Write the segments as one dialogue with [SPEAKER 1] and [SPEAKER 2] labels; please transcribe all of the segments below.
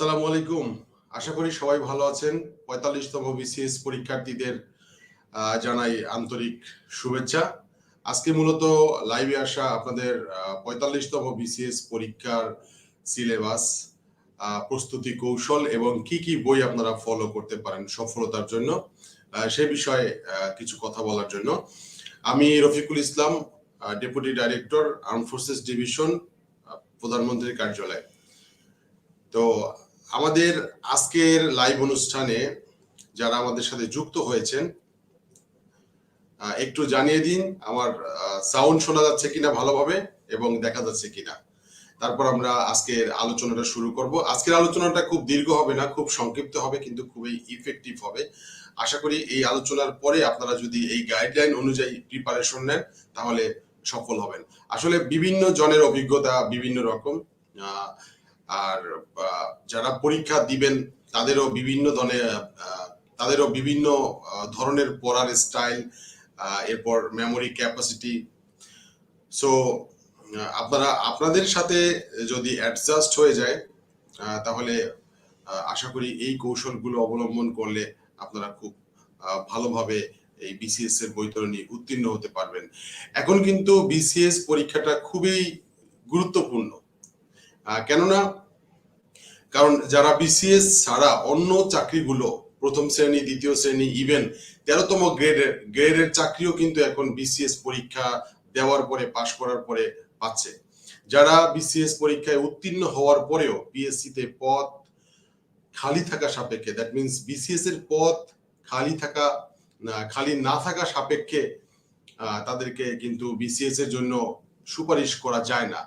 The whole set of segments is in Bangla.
[SPEAKER 1] সালামু আলাইকুম। আশা করি সবাই ভালো আছেন। পঁয়তাল্লিশতম বিসিএস পরীক্ষার্থীদের জানাই আন্তরিক শুভেচ্ছা। আজকে মূলত লাইভে আসা আপনাদের পঁয়তাল্লিশতম বিসিএস পরীক্ষার সিলেবাস প্রস্তুতি কৌশল এবং কি কি বই আপনারা ফলো করতে পারেন সফলতার জন্য সে বিষয়ে কিছু কথা বলার জন্য। আমি Rafiqul Islam deputy director arm forces division প্রধানমন্ত্রীর কার্যালয়। তো আমাদের আজকের লাইভ অনুষ্ঠানে যারা আমাদের সাথে যুক্ত হয়েছেন একটু জানিয়ে দিন আমার সাউন্ড শোনা যাচ্ছে কিনা ভালোভাবে এবং দেখা যাচ্ছে কিনা। তারপর আমরা আজকের আলোচনাটা শুরু করব। আজকের আলোচনাটা খুব দীর্ঘ হবে না, খুব সংক্ষিপ্ত হবে, কিন্তু খুবই ইফেক্টিভ হবে। আশা করি এই আলোচনার পরে আপনারা যদি এই গাইডলাইন অনুযায়ী প্রিপারেশন নেন, তাহলে সফল হবেন। আসলে বিভিন্ন জনের অভিজ্ঞতা বিভিন্ন রকম আর যারা পরীক্ষা দিবেন, তাদেরও বিভিন্ন ধরনের তাদেরও বিভিন্ন ধরনের পড়ার স্টাইল এরপর মেমোরি ক্যাপাসিটি সো আপনারা, আপনাদের সাথে যদি অ্যাডজাস্ট হয়ে যায় তাহলে আশা করি এই কৌশলগুলো অবলম্বন করলে আপনারা খুব ভালোভাবে এই বিসিএস এর বৈতরণী উত্তীর্ণ হতে পারবেন। এখন কিন্তু বিসিএস পরীক্ষাটা খুবই গুরুত্বপূর্ণ। কেননা কারণ যারা বিসিএস ছাড়া অন্য চাকরিগুলো প্রথম শ্রেণি, দ্বিতীয় শ্রেণি ইভেন তেরোতম গ্রেডের গ্রেডের চাকরিও কিন্তু এখন বিসিএস পরীক্ষা দেওয়ার পরে, পাশ করার পরে পাচ্ছে। যারা বিসিএস পরীক্ষায় উত্তীর্ণ হওয়ার পরেও পিএসসি তে পদ খালি থাকা সাপেক্ষে দ্যাট মিনস বিসিএস এর পদ খালি থাকা খালি না থাকা সাপেক্ষে তাদেরকে কিন্তু বিসিএস এর জন্য সুপারিশ করা যায় না।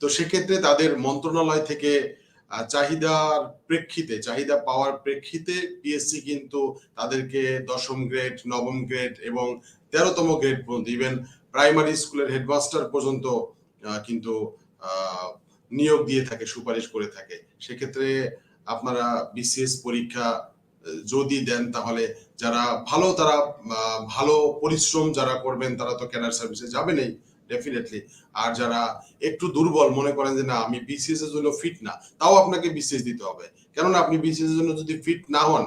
[SPEAKER 1] তো সেক্ষেত্রে তাদের মন্ত্রণালয় থেকে চাহিদার প্রেক্ষিতে, চাহিদা পাওয়ার প্রেক্ষিতে পিএসসি কিন্তু তাদেরকে দশম গ্রেড নবম গ্রেড এবং তেরোতম গ্রেড পর্যন্ত ইভেন প্রাইমারি স্কুলের হেডমাস্টার পর্যন্ত কিন্তু নিয়োগ দিয়ে থাকে, সুপারিশ করে থাকে। সেক্ষেত্রে আপনারা বিসিএস পরীক্ষা, যদি দেন তাহলে যারা ভালো, তারা ভালো পরিশ্রম যারা করবেন, তারা তো ক্যাডার সার্ভিসে যাবেনই। ডেফিনেটলি আর যারা একটু দুর্বল মনে করেন যে, না, আমি বিসিএস এর জন্য ফিট না, তাও আপনাকে বিসিএস দিতে হবে। কেননা আপনি বিসিএস এর জন্য যদি ফিট না হন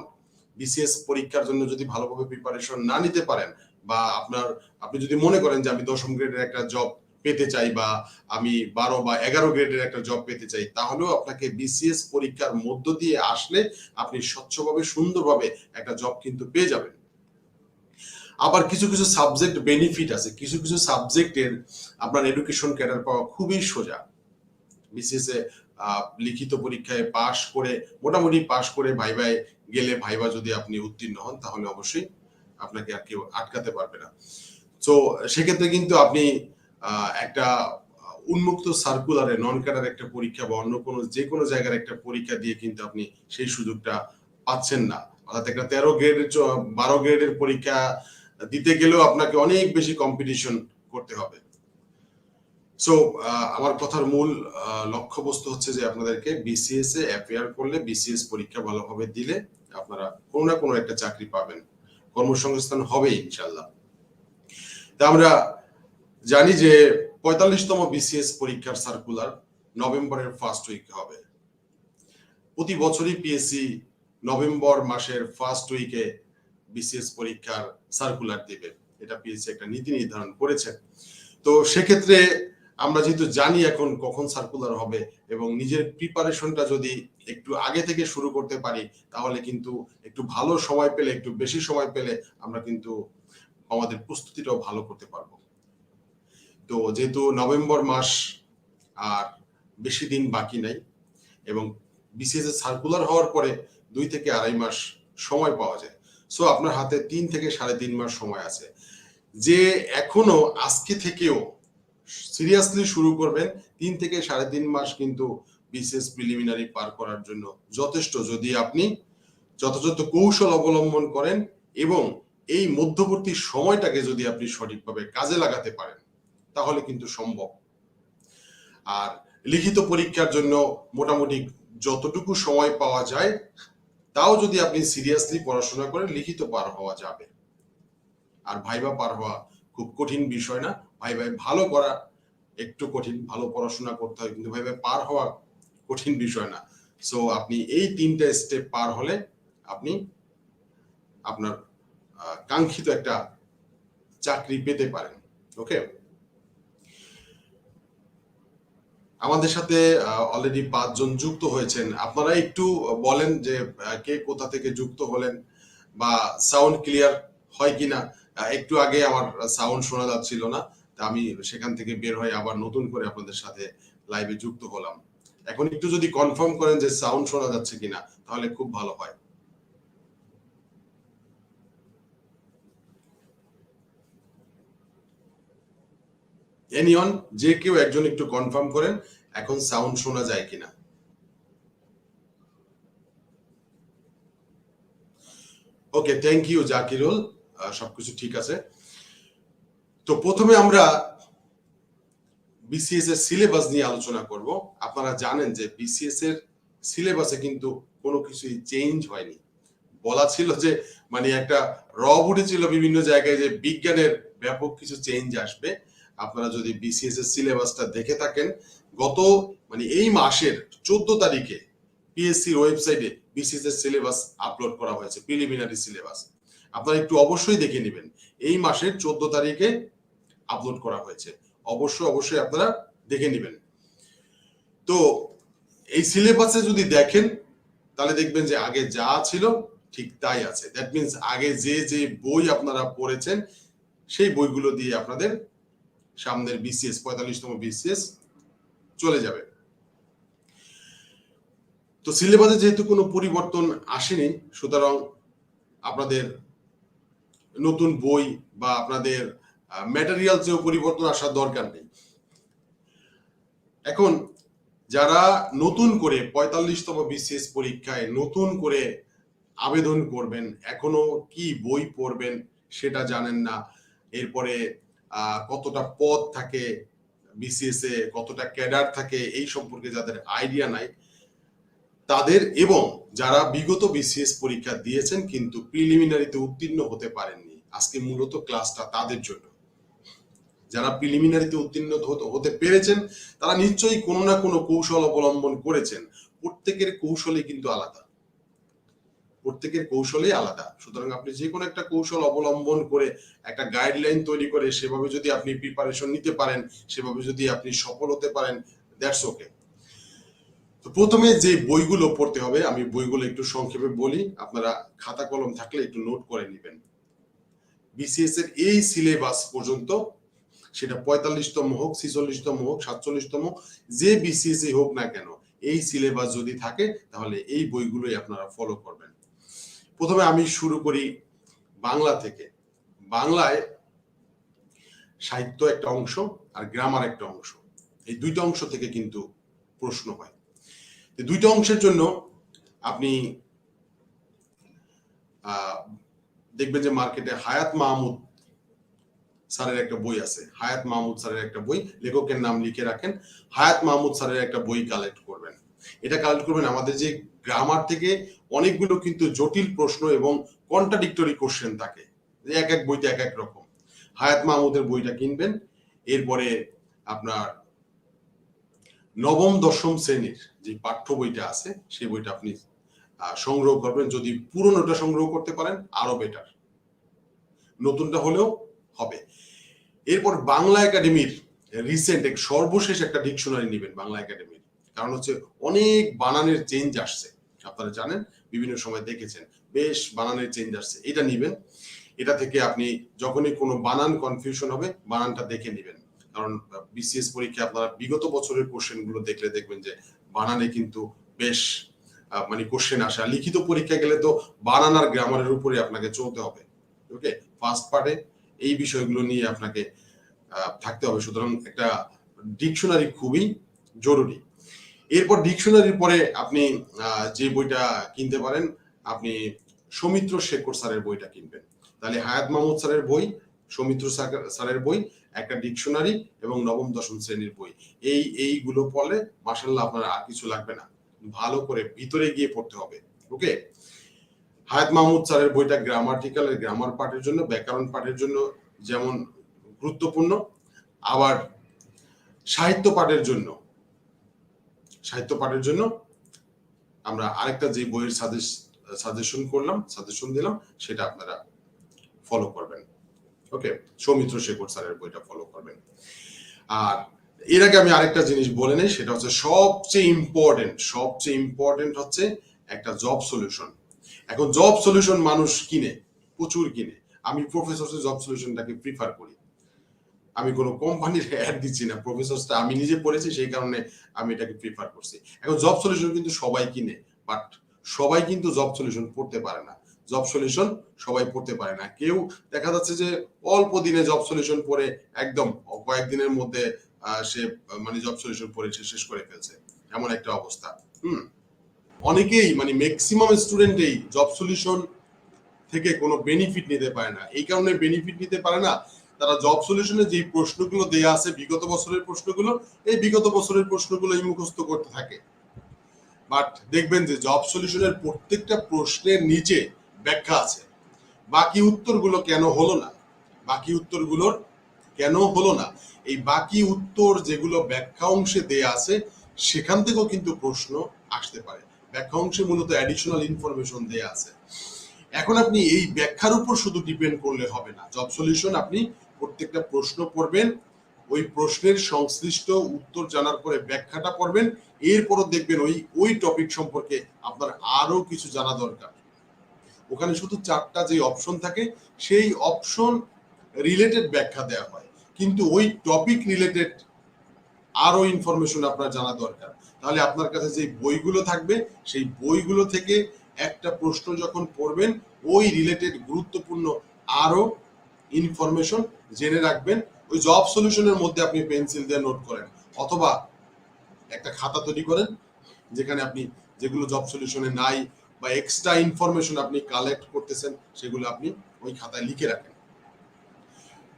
[SPEAKER 1] বিসিএস পরীক্ষার জন্য যদি ভালোভাবে প্রিপারেশন না নিতে পারেন বা আপনার, আপনি যদি মনে করেন যে, আমি দশম গ্রেডের একটা জব পেতে চাই বা আমি বারো বা এগারো গ্রেডের একটা জব পেতে চাই, তাহলেও আপনাকে বিসিএস পরীক্ষার মধ্য দিয়ে আসলে আপনি স্বচ্ছভাবে, সুন্দরভাবে একটা জব কিন্তু পেয়ে যাবেন। আবার কিছু কিছু সাবজেক্ট বেনিফিট আছে, কিছু কিছু সাবজেক্টের আপনার এডুকেশন ক্যাডার পাওয়া খুবই সোজা। বিসিএস লিখিত পরীক্ষায় পাশ করে, মোটামুটি পাশ করে ভাইভাই গেলে ভাইবা যদি আপনি উত্তীর্ণ হন, তাহলে অবশ্যই আপনাকে আর কেউ আটকাতে পারবে না। তো সেক্ষেত্রে কিন্তু আপনি একটা উন্মুক্ত সার্কুলারে নন ক্যাডার একটা পরীক্ষা বা অন্য কোনো, যে কোনো জায়গার একটা পরীক্ষা দিয়ে কিন্তু আপনি সেই সুযোগটা পাচ্ছেন না। অর্থাৎ একটা তেরো গ্রেডের বারো গ্রেডের পরীক্ষা দিতে গেলেও আপনাকে অনেক বেশি কম্পিটিশন করতে হবে। সো আমার কথার মূল লক্ষ্যবস্তু হচ্ছে যে আপনাদেরকে বিসিএস এ অ্যাপিয়ার করলে বিসিএস পরীক্ষা ভালোভাবে দিলে আপনারা কোনো না কোনো একটা চাকরি পাবেন। কর্মসংস্থান হবে ইনশাল্লাহ তা আমরা জানি যে পঁয়তাল্লিশতম বিসিএস পরীক্ষার সার্কুলার নভেম্বরের ফার্স্ট উইক হবে। প্রতি বছরই পিএসসি নভেম্বর মাসের ফার্স্ট উইকে বিসিএস পরীক্ষার সার্কুলার দিবে। এটা পিএসসি একটা নীতি নির্ধারণ করেছে। তো সেক্ষেত্রে আমরা যেহেতু জানি এখন কখন সার্কুলার হবে এবং নিজের প্রিপারেশনটা যদি একটু আগে থেকে শুরু করতে পারি, তাহলে কিন্তু একটু ভালো সময় পেলে, একটু বেশি সময় পেলে আমরা কিন্তু আমাদের প্রস্তুতিটাও ভালো করতে পারব। তো যেহেতু নভেম্বর মাস আর বেশি দিন বাকি নাই এবং বিসিএস সার্কুলার হওয়ার পরে দুই থেকে আড়াই মাস সময় পাওয়া যায়। সো আপনার হাতে তিন থেকে সাড়ে তিন মাস সময় আছে। যে এখনও আজকে থেকেও সিরিয়াসলি শুরু করবেন, তিন থেকে সাড়ে তিন মাস কিন্তু বিসিএস প্রিলিমিনারি পার করার জন্য যথেষ্ট। যদি আপনি যথাযথ কৌশল অবলম্বন করেন এবং এই মধ্যবর্তী সময়টাকে যদি আপনি সঠিকভাবে কাজে লাগাতে পারেন, তাহলে কিন্তু সম্ভব। আর লিখিত পরীক্ষার জন্য মোটামুটি যতটুকু সময় পাওয়া যায় তাও যদি আপনি সিরিয়াসলি পড়াশোনা করেন, লিখিত পার হওয়া যাবে। আর ভাইবা পার হওয়া খুব কঠিন বিষয় না। ভাই ভাই ভালো করা, একটু কঠিন, ভালো পড়াশোনা করতে হয়, কিন্তু ভাই ভাই পার হওয়া কঠিন বিষয় না। সো আপনি এই তিনটা স্টেপ পার হলে আপনি আপনার কাঙ্ক্ষিত একটা চাকরি পেতে পারেন। ওকে আমাদের সাথে অলরেডি পাঁচজন যুক্ত হয়েছেন। আপনারা একটু বলেন যে কে কোথা থেকে যুক্ত হলেন বা সাউন্ড ক্লিয়ার হয় কিনা। একটু আগে আমার সাউন্ড শোনা যাচ্ছিল না, তা আমি সেখান থেকে বের হয়ে আবার নতুন করে আপনাদের সাথে লাইভে যুক্ত হলাম। এখন একটু যদি কনফার্ম করেন যে সাউন্ড শোনা যাচ্ছে কিনা, তাহলে খুব ভালো হয়। এনিয়ন যে কেউ একজন একটু কনফার্ম করেন, এখন সাউন্ড শোনা যায় কিনা। Okay thank you Zakirul. সবকিছু ঠিক আছে। তো প্রথমে আমরা বিসিএস এর সিলেবাস নিয়ে আলোচনা করব। আপনারা জানেন যে বিসিএস এর সিলেবাসে কিন্তু কোনো কিছুই চেঞ্জ হয়নি। বলা ছিল যে মানে একটা র উঠেছিল বিভিন্ন জায়গায় যে বিজ্ঞানের ব্যাপক কিছু চেঞ্জ আসবে। আপনারা যদি বিসিএস এর সিলেবাসটা দেখে থাকেন, গত মানে এই মাসের চোদ্দ তারিখে পিএসসির ওয়েবসাইটে বিসিএস এর সিলেবাস আপলোড করা হয়েছে প্রিলিমিনারি সিলেবাস আপনারা একটু অবশ্যই দেখে নেবেন, এই মাসের চোদ্দ তারিখে আপলোড করা হয়েছে। অবশ্যই অবশ্যই আপনারা দেখে নেবেন। তো এই সিলেবাসে যদি দেখেন, তাহলে দেখবেন যে আগে যা ছিল ঠিক তাই আছে। দ্যাট মিনস আগে যে যে বই আপনারা পড়েছেন, সেই বইগুলো দিয়ে আপনাদের সামনের বিসিএস পঁয়তাল্লিশতম বিসিএস চলে যাবে। তো সিলেবাসে যেহেতু কোনো পরিবর্তন আসেনি, সুতরাং আপনাদের নতুন বই বা আপনাদের ম্যাটেরিয়ালসেও পরিবর্তন আসার দরকার নেই। এখন যারা নতুন করে পঁয়তাল্লিশতম বিসিএস পরীক্ষায় নতুন করে আবেদন করবেন, এখনও কি বই পড়বেন সেটা জানেন না, এরপরে কতটা পদ থাকে বিসিএস এ, কতটা ক্যাডার থাকে, এই সম্পর্কে যাদের আইডিয়া নাই, তাদের এবং যারা বিগত বিসিএস পরীক্ষা দিয়েছেন কিন্তু প্রিলিমিনারিতে উত্তীর্ণ হতে পারেননি, আজকে মূলত ক্লাসটা তাদের জন্য। যারা প্রিলিমিনারিতে উত্তীর্ণ হতে- পেরেছেন, তারা নিশ্চয়ই কোনো না কোনো কৌশল অবলম্বন করেছেন, প্রত্যেকের কৌশলই কিন্তু আলাদা। প্রত্যেকের কৌশলই আলাদা। সুতরাং আপনি যে কোনো একটা কৌশল অবলম্বন করে একটা গাইডলাইন তৈরি করে সেভাবে যদি আপনি প্রিপারেশন নিতে পারেন, সেভাবে যদি আপনি সফল হতে পারেন দ্যাটস ওকে তো প্রথমে যে বইগুলো পড়তে হবে, আমি বইগুলো একটু সংক্ষেপে বলি। আপনারা খাতা কলম থাকলে একটু নোট করে নেবেন। বিসিএস এর এই সিলেবাস পর্যন্ত, সেটা পঁয়তাল্লিশতম হোক, ছিচল্লিশতম হোক, সাতচল্লিশতম যে বিসিএস হোক না কেন, এই সিলেবাস যদি থাকে, তাহলে এই বইগুলোই আপনারা ফলো করবেন। প্রথমে আমি শুরু করি বাংলা থেকে। বাংলায় সাহিত্য একটা অংশ আর গ্রামার একটা অংশ। এই দুইটা অংশ থেকে কিন্তু প্রশ্ন হয়। দুইটা অংশের জন্য আপনি দেখবেন যে মার্কেটে হায়াত মাহমুদ স্যারের একটা বই আছে। হায়াত মাহমুদ স্যারের একটা বই, লেখকের নাম লিখে রাখেন। হায়াত মাহমুদ স্যারের একটা বই কালেক্ট করবেন এটা কালেক্ট করবেন। আমাদের যে গ্রামার থেকে অনেকগুলো কিন্তু জটিল প্রশ্ন এবং কন্ট্রাডিক্টরি কোশ্চেন থাকে। এক এক বইতে এক এক রকম। হায়াত মাহমুদের বইটা কিনবেন। এরপরে আপনার নবম, দশম শ্রেণির যে পাঠ্য বইটা আছে, সেই বইটা আপনি সংগ্রহ করবেন। যদি পুরনোটা সংগ্রহ করতে পারেন, আরও বেটার নতুনটা হলেও হবে। এরপর বাংলা একাডেমির রিসেন্ট এক সর্বশেষ একটা ডিকশনারি নেবেন, বাংলা একাডেমির। কারণ হচ্ছে অনেক বানানের চেঞ্জ আসছে। আপনারা জানেন, বিভিন্ন সময় দেখেছেন, বেশ বানানের চেঞ্জ আসছে। এটা নিবেন। এটা থেকে আপনি যখনই কোনো বানান কনফিউশন হবে, বানানটা দেখে নেবেন। কারণ বিসিএস পরীক্ষা আপনারা বিগত বছরের কোশ্চেনগুলো দেখলে দেখবেন যে বানানে কিন্তু বেশ মানে কোশ্চেন আসে। আর লিখিত পরীক্ষা গেলে তো বানান আর গ্রামারের উপরে আপনাকে চলতে হবে। ওকে? ফার্স্ট পার্টে এই বিষয়গুলো নিয়ে আপনাকে থাকতে হবে। সুতরাং একটা ডিকশনারি খুবই জরুরি। এরপর ডিকশনারির পরে আপনি যে বইটা কিনতে পারেন, আপনি সৌমিত্র শেখর স্যারের বইটা কিনবেন। তাহলে হায়াত মাহমুদ স্যারের বই, সৌমিত্র স্যার- স্যারের বই, একটা ডিকশনারি এবং নবম, দশম শ্রেণির বই। এই, এইগুলো পড়লে মাসাল্লাহ আপনার আর কিছু লাগবে না। ভালো করে ভিতরে গিয়ে পড়তে হবে ওকে হায়াত মাহমুদ স্যারের বইটা গ্রামাটিক্যালের গ্রামার পাঠের জন্য, ব্যাকরণ পাঠের জন্য যেমন গুরুত্বপূর্ণ, আবার সাহিত্য পাঠের জন্য সাহিত্য পাঠের জন্য আমরা আরেকটা যে বইয়ের সাজেশন করলাম, সাজেশন দিলাম, সেটা আপনারা ফলো করবেন। ওকে সৌমিত্র শেখর স্যারের বইটা ফলো করবেন। আর এর আগে আমি আরেকটা জিনিস বলে নেই, সেটা হচ্ছে সবচেয়ে ইম্পর্টেন্ট সবচেয়ে ইম্পর্টেন্ট হচ্ছে একটা জব সলিউশন এখন জব সলিউশন মানুষ কিনে, প্রচুর কিনে। আমি প্রফেসর জব সলিউশনটাকে প্রিফার করি। আমি কোনো কোম্পানির অ্যাড দিচ্ছি না। প্রফেসরসটা আমি নিজে পড়েছি, সেই কারণে আমি এটাকে প্রিফার করছি। এখন জব সলিউশন কিন্তু সবাই কিনে বাট সবাই কিন্তু জব সলিউশন পড়তে পারে না। জব সলিউশন সবাই পড়তে পারে না। কেউ দেখা যাচ্ছে যে অল্প দিনে জব সলিউশন পড়ে একদম কয়েকদিনের মধ্যে সে মানে জব সলিউশন পড়ে সে শেষ করে ফেলছে। এমন একটা অবস্থা। হুম। অনেকেই মানে ম্যাক্সিমাম স্টুডেন্টেই জব সলিউশন থেকে কোনো বেনিফিট নিতে পারে না। এই কারণে বেনিফিট নিতে পারে না। তারা জব সলিউশনে যে প্রশ্নগুলো দেয়া আছে বিগত বছরের প্রশ্নগুলো, এই বিগত বছরের প্রশ্নগুলোই মুখস্থ করতে থাকে। বাট দেখবেন যে জব সলিউশনের প্রত্যেকটা প্রশ্নের নিচে ব্যাখ্যা আছে। বাকি উত্তরগুলো কেন হলো না? বাকি উত্তরগুলোর কেন হলো না? এই বাকি উত্তর যেগুলো ব্যাখ্যা অংশে দেয়া আছে, সেখান থেকেও কিন্তু প্রশ্ন আসতে পারে। ব্যাখ্যা অংশে মূলত অ্যাডিশনাল ইনফরমেশন দেয়া আছে। এখন আপনি এই ব্যাখ্যার উপর শুধু ডিপেন্ড করলে হবে না। জব সলিউশন আপনি প্রত্যেকটা প্রশ্ন পড়বেন, ওই প্রশ্নের সংশ্লিষ্ট উত্তর জানার পরে ব্যাখ্যাটা পড়বেন, এরপরও দেখবেন ওই ওই টপিক সম্পর্কে আপনার আরও কিছু জানা দরকার। ওখানে শুধু চারটা যে অপশন থাকে, সেই অপশন রিলেটেড ব্যাখ্যা দেওয়া হয়। কিন্তু ওই টপিক রিলেটেড আরও ইনফরমেশন আপনার জানা দরকার। তাহলে আপনার কাছে যে বইগুলো থাকবে, সেই বইগুলো থেকে একটা প্রশ্ন যখন পড়বেন, ওই রিলেটেড গুরুত্বপূর্ণ আরও ইনফরমেশন জেনে রাখবেন। ওই জব সলিউশনের মধ্যে আপনি পেন্সিল দিয়ে নোট করেন। অথবা একটা খাতা তৈরি করেন, যেখানে আপনি যেগুলো জব সলিউশনে নাই বা এক্সট্রা ইনফরমেশন আপনি কালেক্ট করতেছেন, সেগুলো আপনি ওই খাতায় লিখে রাখেন।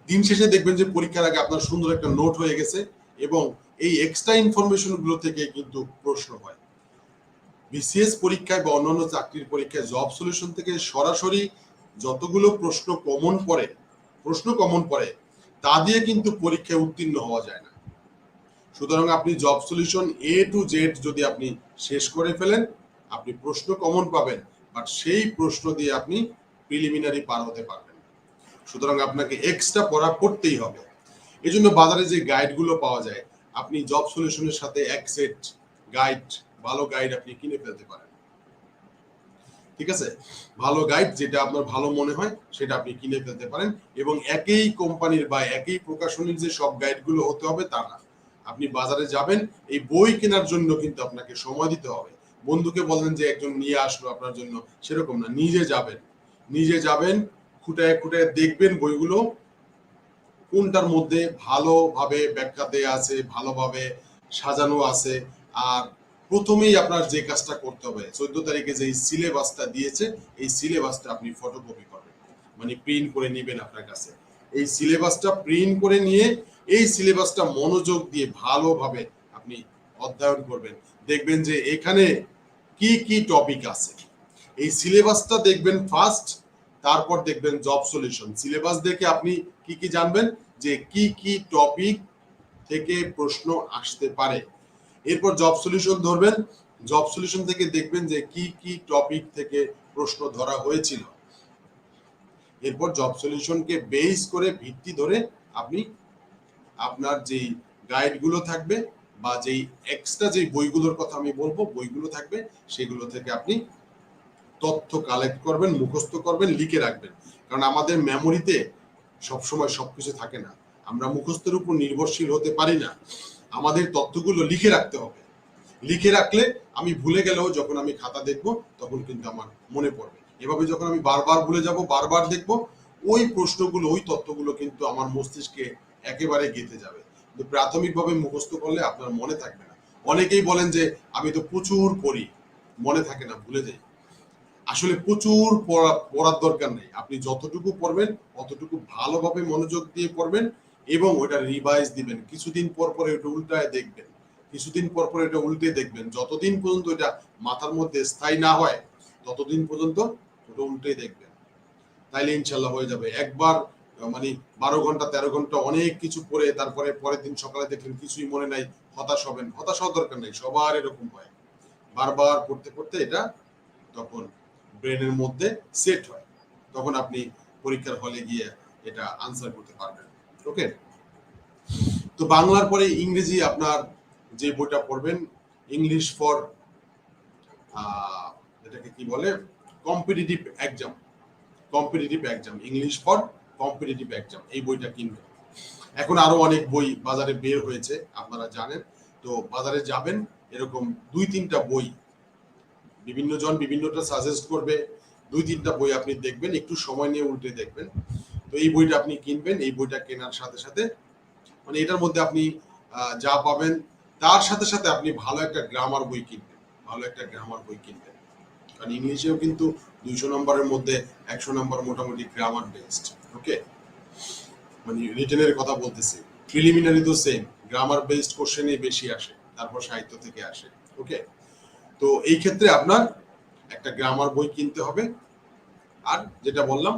[SPEAKER 1] দিন শেষে দেখবেন যে পরীক্ষার আগে আপনার সুন্দর একটা নোট হয়ে গেছে এবং এই এক্সট্রা ইনফরমেশনগুলো থেকে কিন্তু প্রশ্ন হয়। বিসিএস পরীক্ষায় বা অন্যান্য চাকরির পরীক্ষায় জব সলিউশন থেকে সরাসরি যতগুলো প্রশ্ন কমন পড়ে প্রশ্ন কমন পড়ে তা দিয়ে কিন্তু পরীক্ষায় উত্তীর্ণ হওয়া যায় না। সুতরাং আপনি job solution A to Z যদি আপনি শেষ করে ফেলেন, আপনি প্রশ্ন কমন পাবেন বাট সেই প্রশ্ন দিয়ে আপনি প্রিলিমিনারি পার হতে পারবেন সুতরাং আপনাকে এক্সট্রা পড়া পড়তেই হবে। এই জন্য বাজারে যে গাইডগুলো পাওয়া যায়, আপনি জব সলিউশনের সাথে এক সেট গাইড ভালো গাইড আপনি কিনে ফেলতে পারেন। ঠিক আছে? ভালো গাইড যেটা আপনার ভালো মনে হয়, সেটা আপনি কিনে ফেলতে পারেন এবং একই কোম্পানির বা একই প্রকাশনীর যে সব গাইডগুলো হতে হবে তা না। আপনি বাজারে যাবেন, এই বই কেনার জন্য কিন্তু আপনাকে সময় দিতে হবে। বন্ধুকে বললেন যে, একজন নিয়ে আসলো আপনার জন্য। সেরকম না, নিজে যাবেন। নিজে যাবেন, খুঁটায় খুঁটায় দেখবেন বইগুলো, কোনটার মধ্যে ভালোভাবে ব্যাখ্যা দেয়া আছে, ভালোভাবে সাজানো আছে, আর প্রথমেই আপনার যে কাজটা করতে হবে, চোদ্দ তারিখে যে সিলেবাসটা দিয়েছে, এই সিলেবাসটা আপনি ফটোকপি করবেন। মানে প্রিন্ট করে নেবেন আপনার কাছে। এই সিলেবাসটা প্রিন্ট করে নিয়ে, এই সিলেবাসটা মনোযোগ দিয়ে ভালোভাবে আপনি অধ্যয়ন করবেন। দেখবেন যে এখানে কি কি টপিক আছে। এই সিলেবাসটা দেখবেন ফার্স্ট তারপর দেখবেন জব সলিউশন সিলেবাস দেখে আপনি কি কি জানবেন? যে কি কি টপিক থেকে প্রশ্ন আসতে পারে। এরপর জব সলিউশন ধরবেন। জব সলিউশন থেকে দেখবেন যে কি কি টপিক থেকে প্রশ্ন ধরা হয়েছিল। এরপর জব সলিউশনকে বেস করে ভিত্তি ধরে আপনি আপনার যেই গাইডগুলো থাকবে বা যেই এক্সট্রা যেই বইগুলোর কথা আমি বলব, বইগুলো থাকবে, সেগুলো থেকে আপনি তথ্য কালেক্ট করবেন, মুখস্থ করবেন, লিখে রাখবেন। কারণ আমাদের মেমোরিতে সবসময় সবকিছু থাকে না। আমরা মুখস্থের উপর নির্ভরশীল হতে পারি না। আমাদের তথ্যগুলো লিখে রাখতে হবে। লিখে রাখলে আমি ভুলে গেলেও যখন আমি খাতা দেখব, তখন কিন্তু আমার মনে পড়বে। এভাবে যখন আমি বারবার ভুলে যাব, বারবার দেখব, ওই প্রশ্নগুলো, ওই তথ্যগুলো কিন্তু আমার মস্তিষ্কে একেবারে গেঁথে যাবে। কিন্তু প্রাথমিকভাবে মুখস্থ করলে আপনার মনে থাকবে না। অনেকেই বলেন যে, আমি তো প্রচুর পড়ি। মনে থাকে না, ভুলে যাই। আসলে প্রচুর পড়া, পড়ার দরকার নেই। আপনি যতটুকু পড়বেন, অতটুকু ভালোভাবে মনোযোগ দিয়ে পড়বেন। এবং ওটা রিভাইজ দিবেন। কিছুদিন পর পর ওটা উল্টায় দেখবেন। কিছুদিন পর পর এটা উল্টে দেখবেন। যতদিন পর্যন্ত এটা মাথার মধ্যে স্থায়ী না হয়, ততদিন পর্যন্ত ওটা উল্টে দেখবেন। তাইলে ইনশাল্লাহ হয়ে যাবে। একবার মানে বারো ঘণ্টা, তেরো ঘণ্টা অনেক কিছু পড়ে, তারপরে পরের দিন সকালে দেখলেন কিছুই মনে নাই, হতাশ হবেন। হতাশ হওয়ার দরকার নেই, সবার এরকম হয়। বারবার পড়তে পড়তে এটা তখন ব্রেনের মধ্যে সেট হয়। তখন আপনি পরীক্ষার হলে গিয়ে এটা আনসার করতে পারবেন। ওকে? তো বাংলার পরে ইংরেজি আপনার যে বইটা পড়বেন ইংলিশ ফর এটাকে কি বলে? Competitive exam competitive exam English for competitive exam এই বইটা কিনবেন। এখন আরও অনেক বই বাজারে বের হয়েছে, আপনারা জানেন। তো বাজারে যাবেন, এরকম দুই তিনটা বই বিভিন্ন জন বিভিন্নটা সাজেস্ট করবে। দুই তিনটা বই আপনি দেখবেন, একটু সময় নিয়ে উল্টে দেখবেন। তো এই বইটা আপনি কিনবেন, এই বইটা কেনার সাথে সাথে মানে এটার মধ্যে আপনি যা পাবেন, তার সাথে সাথে আপনি ভালো একটা গ্রামার বই কিনবেন, ভালো একটা গ্রামার বই কিনবেন। কারণ ইংলিশেও কিন্তু দুইশো নম্বরের মধ্যে একশো নম্বর মোটামুটি গ্রামার বেসড ওকে মানে রিটেনের কথা বলতেছি। প্রিলিমিনারি তো সেম গ্রামার বেসড কোশ্চেনই বেশি আসে, তারপর সাহিত্য থেকে আসে ওকে তো এই ক্ষেত্রে আপনার একটা গ্রামার বই কিনতে হবে। আর যেটা বললাম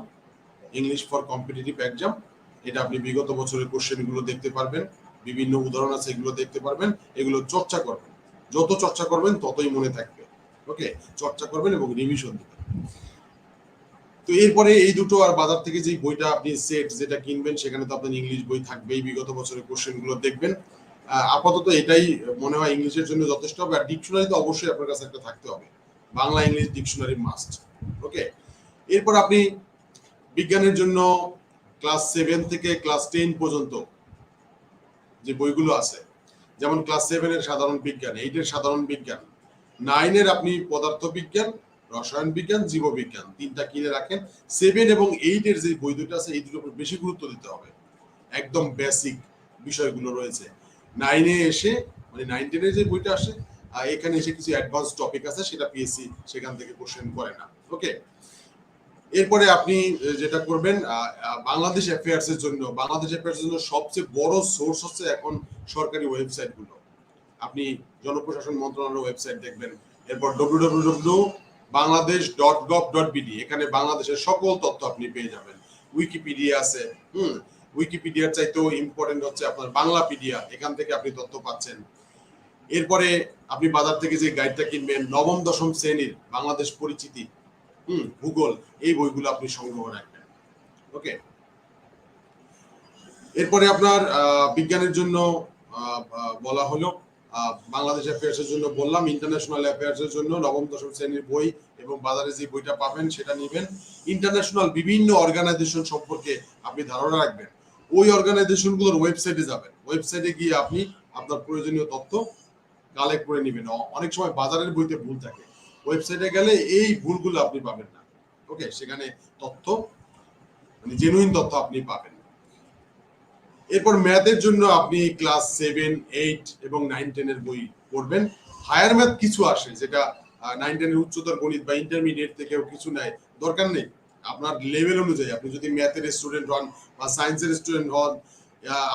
[SPEAKER 1] ইংলিশ ফর কম্পিটিটিভ এক্সাম এটা আপনি বিগত বছরের কোশ্চেনগুলো দেখতে পারবেন, বিভিন্ন উদাহরণ আছে এগুলো দেখতে পারবেন, এগুলো চর্চা করবেন। যত চর্চা করবেন, ততই মনে থাকবে। ওকে চর্চা করবেন এবং রিভিশন দিবেন। তো এরপরে এই দুটো আর বাজার থেকে যে বইটা আপনি সেট যেটা কিনবেন, সেখানে তো আপনার ইংলিশ বই থাকবেই, বিগত বছরের কোশ্চেনগুলো দেখবেন। আপাতত এটাই মনে হয় ইংলিশের জন্য যথেষ্ট হবে, আর ডিকশনারি তো অবশ্যই আপনার কাছে একটা থাকতে হবে। Bangla English dictionary must okay এরপর আপনি বিজ্ঞানের জন্য ক্লাস সেভেন থেকে ক্লাস টেন পর্যন্ত যে বইগুলো আছে, যেমন ক্লাস সেভেনের সাধারণ বিজ্ঞান এইটের সাধারণ বিজ্ঞান নাইনের আপনি পদার্থ বিজ্ঞান রসায়ন বিজ্ঞান, জীববিজ্ঞান, তিনটা কিনে রাখেন। সেভেন এবং এইটের যে বই দুটো আছে, এই দুটোর উপর বেশি গুরুত্ব দিতে হবে। একদম বেসিক বিষয়গুলো রয়েছে। নাইনে এসে মানে নাইন টেনের যে বইটা আসে আর এখানে এসে কিছু অ্যাডভান্স টপিক আছে, সেটা পিএসসি সেখান থেকে কোশ্চেন করে না। ওকে এরপরে আপনি যেটা করবেন বাংলাদেশ অ্যাফেয়ার্স এর জন্য, বাংলাদেশ অ্যাফেয়ার্স জন্য সবচেয়ে বড় সোর্স হচ্ছে এখন সরকারি ওয়েবসাইটগুলো আপনি জনপ্রশাসন মন্ত্রণালয়ের ওয়েবসাইট দেখবেন, এরপর W Bangladesh dot gov dot BD এখানে বাংলাদেশের সকল তথ্য আপনি পেয়ে যাবেন। উইকিপিডিয়া আছে, হুম উইকিপিডিয়ার চাইতেও ইম্পর্টেন্ট হচ্ছে আপনার বাংলাপিডিয়া, এখান থেকে আপনি তথ্য পাচ্ছেন। এরপরে আপনি বাজার থেকে যে গাইডটা কিনবেন, নবম, দশম শ্রেণির বাংলাদেশ পরিচিতি হুম, ভূগোল, এই বইগুলো আপনি সংগ্রহ রাখবেন। ওকে এরপরে আপনার বিজ্ঞানের জন্য বলা হলো বাংলাদেশ অ্যাফেয়ার্স এর জন্য বললাম ইন্টারন্যাশনাল অ্যাফেয়ার্স এর জন্য নবম, দশম শ্রেণির বই এবং বাজারে যে বইটা পাবেন সেটা নেবেন। ইন্টারন্যাশনাল বিভিন্ন অর্গানাইজেশন সম্পর্কে আপনি ধারণা রাখবেন। ওই অর্গানাইজেশনগুলোর ওয়েবসাইটে যাবেন। ওয়েবসাইটে গিয়ে আপনি আপনার প্রয়োজনীয় তথ্য কালেক্ট করে নেবেন। অনেক সময় বাজারের বইতে ভুল থাকে। ওয়েবসাইটে গেলে এই ভুলগুলো আপনি পাবেন না। ওকে, সেখানে তথ্য মানে জেনুইন তথ্য আপনি পাবেন। এরপর ম্যাথের জন্য আপনি ক্লাস সেভেন, এইট এবং নাইন, টেনের বই পড়বেন। হায়ার ম্যাথ কিছু আসে যেটা নাইন, টেনের উচ্চতর গণিত বা ইন্টারমিডিয়েট থেকেও কিছু নেয়। দরকার নেই। আপনার লেভেল অনুযায়ী, আপনি যদি ম্যাথের স্টুডেন্ট হন বা সায়েন্সের স্টুডেন্ট হন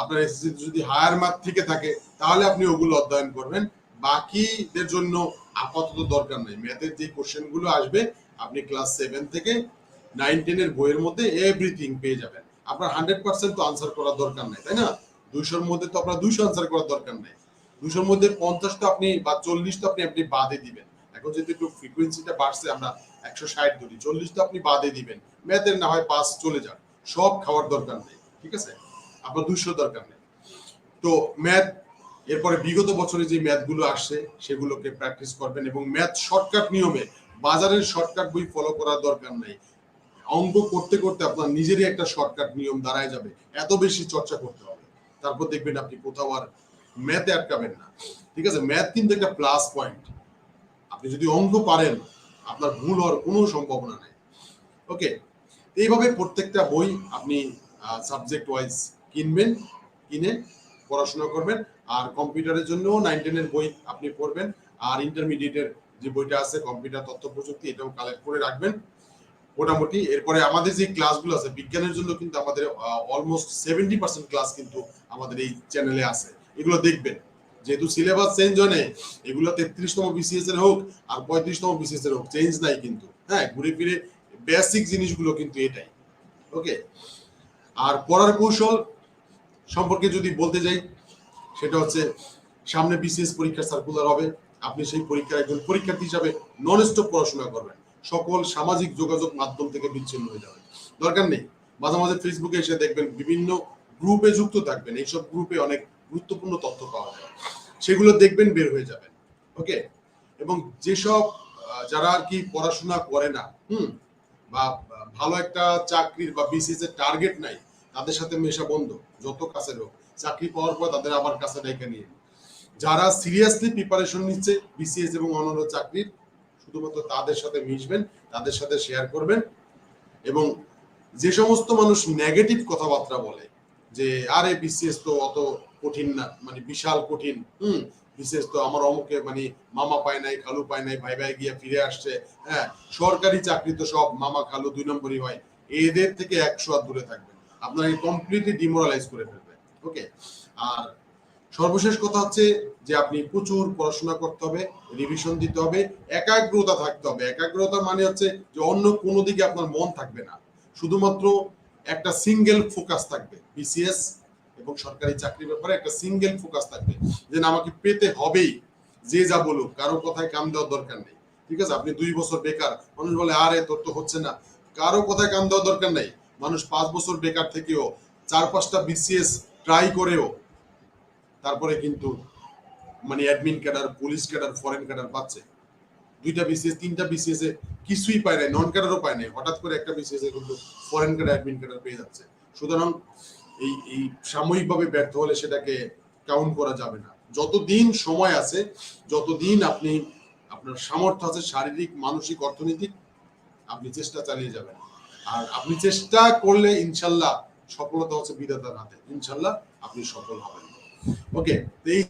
[SPEAKER 1] আপনার তে যদি হায়ার ম্যাথ থেকে থাকে, তাহলে আপনি ওগুলো অধ্যয়ন করবেন। বাকিদের জন্য আপাতত দরকার নেই। ম্যাথের যে কোশ্চেনগুলো আসবে, আপনি ক্লাস সেভেন থেকে নাইন টেনের বইয়ের মধ্যে এভরিথিং পেয়ে যাবেন। আপনার হান্ড্রেড পার্সেন্ট তো আনসার করার দরকার নেই, তাই না? দুইশোর মধ্যে তো আপনার দুইশো আনসার করার দরকার নেই। দুইশোর মধ্যে পঞ্চাশ তো আপনি বা চল্লিশ তো আপনি আপনি বাদে দিবেন। এখন যেহেতু একটু ফ্রিকুয়েন্সিটা বাড়ছে, আমরা একশো ষাট ধরি। চল্লিশ তো আপনি বাদে দিবেন। ম্যাথের না হয় পাস চলে যান সব খাওয়ার দরকার নেই, ঠিক আছে? আপনার দুইশো দরকার নেই। তো ম্যাথ এরপরে বিগত বছরে যে ম্যাথগুলো আসছে, সেগুলোকে প্র্যাকটিস করবেন এবং ম্যাথ শর্টকাট নিয়মে বাজারের শর্টকাট বই ফলো করার দরকার নেই। অঙ্ক করতে করতে আপনার নিজেরই একটা শর্টকাট নিয়ম দাঁড়ায় যাবে। এত বেশি চর্চা করতে হবে। তারপর দেখবেন আপনি কোথাও আর ম্যাথে আটকাবেন না। ঠিক আছে? ম্যাথ কিন্তু একটা প্লাস পয়েন্ট আপনি যদি অঙ্ক পারেন, আপনার ভুল হওয়ার কোনো সম্ভাবনা নেই। ওকে এইভাবে প্রত্যেকটা বই আপনি সাবজেক্ট ওয়াইজ কিনবেন, কিনে পড়াশোনা করবেন। আর কম্পিউটারের জন্য নাইন টেনের বই আপনি পড়বেন, আর ইন্টারমিডিয়েটের যে বইটা আছে কম্পিউটার তথ্য প্রযুক্তি, এটাও কালেক্ট করে রাখবেন। মোটামুটি এরপরে আমাদের যে ক্লাসগুলো আছে, বিজ্ঞানের জন্য কিন্তু আমাদের অলমোস্ট সেভেন্টি পার্সেন্ট ক্লাস কিন্তু আমাদের এই চ্যানেলে আছে। এগুলো দেখবেন। যেহেতু সিলেবাস চেঞ্জ হয় এগুলো তেত্রিশতম বিসিএস এর হোক, আর পঁয়ত্রিশতম বিসিএস এর হোক চেঞ্জ নাই কিন্তু। হ্যাঁ ঘুরে ফিরে বেসিক জিনিসগুলো কিন্তু এটাই। ওকে আর পড়ার কৌশল সম্পর্কে যদি বলতে যাই সেটা হচ্ছে সামনে বিসিএস পরীক্ষার সার্কুলার হবে। আপনি সেই পরীক্ষার একজন পরীক্ষার্থী হিসাবে নন স্টপ পড়াশোনা করবেন। সকল সামাজিক যোগাযোগ মাধ্যম থেকে বিচ্ছিন্ন হয়ে যাবেন। দরকার নেই। মাঝে মাঝে ফেসবুকে এসে দেখবেন বিভিন্ন গ্রুপে যুক্ত থাকবেন। এইসব গ্রুপে অনেক গুরুত্বপূর্ণ তথ্য পাওয়া যায়। সেগুলো দেখবেন, বের হয়ে যাবেন। ওকে এবং যেসব যারা আর কি পড়াশোনা করে না, হুম, বা ভালো একটা চাকরির বা বিসিএস এর টার্গেট নাই, তাদের সাথে মেশা বন্ধ। যত কাছে হোক। চাকরি পাওয়ার পর তাদের আবার কাছে ডেকে নিয়ে যারা সিরিয়াসলি প্রিপারেশন নিচ্ছে বিসিএস এবং অন্যান্য চাকরির, শুধুমাত্র তাদের সাথে মিশবেন, তাদের সাথে শেয়ার করবেন এবং যে সমস্ত মানুষ নেগেটিভ কথাবার্তা বলে, যে, আরে বিসিএস তো অত কঠিন না মানে বিশাল কঠিন, হুম বিশেষ তো আমার অমুকে মানে মামা পায় নাই, খালু পায় নাই, ভাই ভাই গিয়ে ফিরে আসছে হ্যাঁ সরকারি চাকরি তো সব মামা, খালু দুই নম্বরই হয়। এদের থেকে একশো হাত দূরে থাকবেন। আপনাকে কমপ্লিটলি ডিমোরালাইজ করে ফেলবে ওকে? আর সর্বশেষ কথা হচ্ছে যে আপনি প্রচুর পড়াশোনা করতে হবে রিভিশন দিতে হবে, একাগ্রতা থাকতে হবে। একাগ্রতা মানে হচ্ছে যে অন্য কোনো দিকে আপনার মন থাকবে না। শুধুমাত্র একটা সিঙ্গেল ফোকাস থাকবে বিসিএস এবং সরকারি চাকরির ব্যাপারে একটা সিঙ্গেল ফোকাস থাকবে। যে না আমাকে পেতে হবেই, যে যা বলুক, কারও কথায় কাম দেওয়ার দরকার নেই। ঠিক আছে? আপনি দুই বছর বেকার, মানুষ বলে, আরে, তোর তো হচ্ছে না। কারও কথায় কাম দেওয়ার দরকার নেই। মানুষ পাঁচ বছর বেকার থেকেও চার পাঁচটা বিসিএস ট্রাই করেও, তারপরে কিন্তু মানে admin cadre police cadre foreign cadre পাচ্ছে। দুইটা বিসিএস তিনটা বিসিএস এ কিছুই পায় নাই নন ক্যাডারও পায় নাই। হঠাৎ করে একটা বিসিএস এ কিন্তু ফরেন ক্যাডার অ্যাডমিন ক্যাডার পেয়ে যাচ্ছে। সুতরাং এই এই সাময়িকভাবে ব্যর্থ হলে সেটাকে কাউন্ট করা যাবে না। যতদিন সময় আছে, যতদিন আপনি, আপনার সামর্থ্য আছে, শারীরিক, মানসিক, অর্থনৈতিক, আপনি চেষ্টা চালিয়ে যাবেন। আর আপনি চেষ্টা করলে ইনশাল্লাহ সফলতা হচ্ছে বিধাতার হাতে। ইনশাল্লাহ আপনি সফল হবেন। ওকে এই